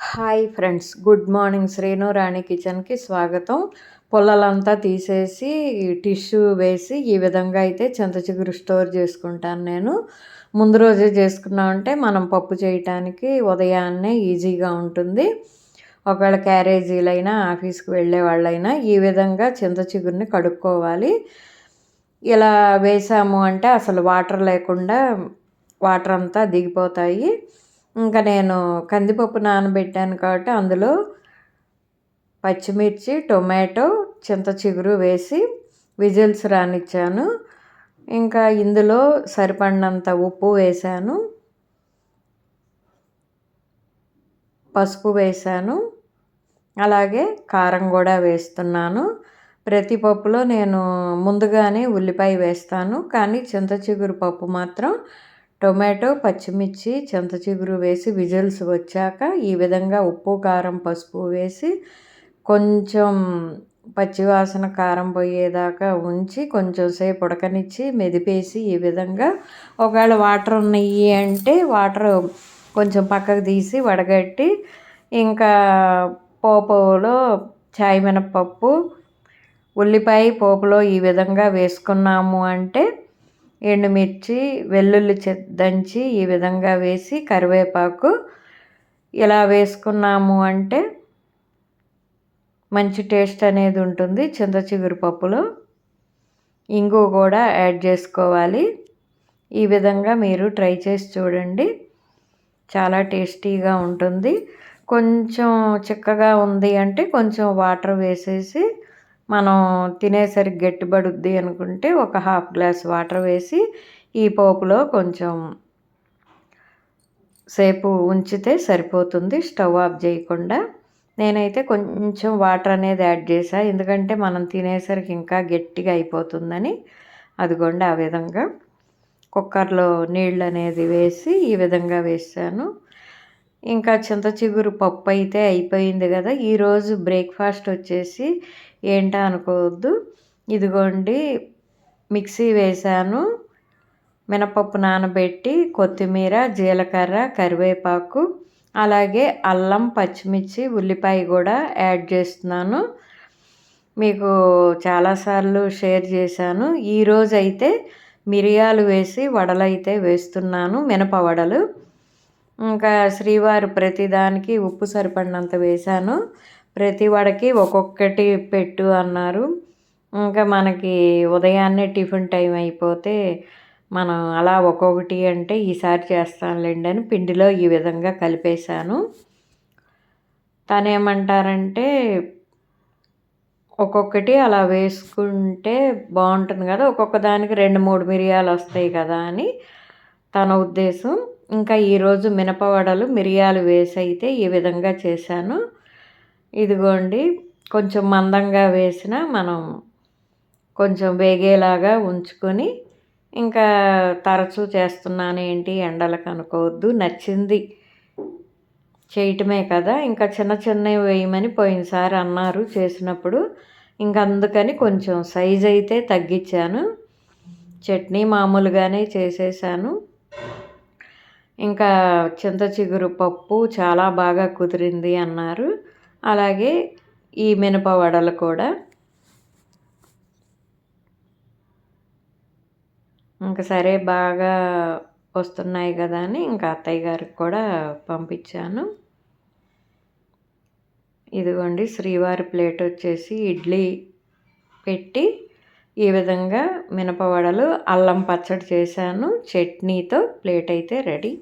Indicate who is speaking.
Speaker 1: Hi friends good morning. Srinu Rani కిచెన్కి స్వాగతం. పొలాలంతా తీసేసి టిష్యూ వేసి ఈ విధంగా అయితే చింత చిగురు స్టోర్ చేసుకుంటాను నేను. ముందు రోజే చేసుకున్నామంటే మనం పప్పు చేయటానికి ఉదయాన్నే ఈజీగా ఉంటుంది. ఒకవేళ క్యారేజీలైనా ఆఫీస్కి వెళ్ళే వాళ్ళైనా ఈ విధంగా చింత చిగురిని కడుక్కోవాలి. ఇలా వేసాము అంటే అసలు వాటర్ లేకుండా వాటర్ అంతా దిగిపోతాయి. ఇంకా నేను కందిపప్పు నానబెట్టాను కాబట్టి అందులో పచ్చిమిర్చి టొమాటో చింత చిగురు వేసి విజిల్స్ రానిచ్చాను. ఇంకా ఇందులో సరిపడినంత ఉప్పు వేశాను పసుపు వేశాను అలాగే కారం కూడా వేస్తున్నాను. ప్రతి పప్పులో నేను ముందుగానే ఉల్లిపాయ వేస్తాను కానీ చింత చిగురు పప్పు మాత్రం టొమాటో పచ్చిమిర్చి చింతచిగురు వేసి విజిల్స్ వచ్చాక ఈ విధంగా ఉప్పు కారం పసుపు వేసి కొంచెం పచ్చివాసన కారం పోయేదాకా ఉంచి కొంచెం సేపు ఉడకనిచ్చి మెదిపేసి ఈ విధంగా ఒకవేళ వాటర్ ఉన్నాయి అంటే వాటర్ కొంచెం పక్కకు తీసి వడగట్టి ఇంకా పోపులో చాయ్ మినపప్పు ఉల్లిపాయ పోపులో ఈ విధంగా వేసుకున్నాము అంటే ఎండుమిర్చి వెల్లుల్లి దంచి ఈ విధంగా వేసి కరివేపాకు ఇలా వేసుకున్నాము అంటే మంచి టేస్ట్ అనేది ఉంటుంది చింత చిగురు పప్పులో. ఇంగు కూడా యాడ్ చేసుకోవాలి. ఈ విధంగా మీరు ట్రై చేసి చూడండి. చాలా టేస్టీగా ఉంటుంది. కొంచెం చిక్కగా ఉంది అంటే కొంచెం వాటర్ వేసేసి మనం తినేసరికి గట్టిపడుద్ది అనుకుంటే ఒక హాఫ్ గ్లాస్ వాటర్ వేసి ఈ పోపులో కొంచెం సేపు ఉంచితే సరిపోతుంది. స్టవ్ ఆఫ్ చేయకుండా నేనైతే కొంచెం వాటర్ అనేది యాడ్ చేసా ఎందుకంటే మనం తినేసరికి ఇంకా గట్టిగా అయిపోతుందని. అదిగోండి ఆ విధంగా కుక్కర్లో నీళ్ళు అనేది వేసి ఈ విధంగా వేసాను ఇంకా చింత చిగురు పప్పు అయితే అయిపోయింది కదా. ఈరోజు బ్రేక్ఫాస్ట్ వచ్చేసి ఏంటా అనుకోవద్దు. ఇదిగోండి మిక్సీ వేసాను మినపప్పు నానబెట్టి కొత్తిమీర జీలకర్ర కరివేపాకు అలాగే అల్లం పచ్చిమిర్చి ఉల్లిపాయ కూడా యాడ్ చేస్తున్నాను. మీకు చాలాసార్లు షేర్ చేశాను. ఈరోజు అయితే మిరియాలు వేసి వడలు అయితే వేస్తున్నాను మినప వడలు. ఇంకా శ్రీవారు ప్రతిదానికి ఉప్పు సరిపడినంత వేశాను. ప్రతి వాడికి ఒక్కొక్కటి పెట్టు అన్నారు. ఇంకా మనకి ఉదయాన్నే టిఫిన్ టైం అయిపోతే మనం అలా ఒక్కొక్కటి అంటే ఈసారి చేస్తానులేండి అని పిండిలో ఈ విధంగా కలిపేశాను. తనేమంటారంటే ఒక్కొక్కటి అలా వేసుకుంటే బాగుంటుంది కదా ఒక్కొక్క దానికి రెండు మూడు మిరియాలు వస్తాయి కదా అని తన ఉద్దేశం. ఇంకా ఈరోజు మినపవడలు మిరియాలు వేసి అయితే ఈ విధంగా చేశాను. ఇదిగోండి కొంచెం మందంగా వేసిన మనం కొంచెం వేగేలాగా ఉంచుకొని ఇంకా తరచూ చేస్తున్నాను ఏంటి ఎండలకు అనుకోవద్దు నచ్చింది చేయటమే కదా. ఇంకా చిన్న చిన్నవి వేయమని పోయినసారి అన్నారు చేసినప్పుడు. ఇంకా అందుకని కొంచెం సైజ్ అయితే తగ్గించాను. చట్నీ మామూలుగానే చేసేసాను. ఇంకా చింత చిగురు పప్పు చాలా బాగా కుదిరింది అన్నారు. అలాగే ఈ మినప వడలు కూడా. ఇంకా సరే బాగా వస్తున్నాయి కదా అని ఇంకా అత్తయ్య గారికి కూడా పంపించాను. ఇదిగోండి శ్రీవారి ప్లేట్ వచ్చేసి ఇడ్లీ పెట్టి ఈ విధంగా మినపవడలు అల్లం పచ్చడి చేశాను. చట్నీతో ప్లేట్ అయితే రెడీ.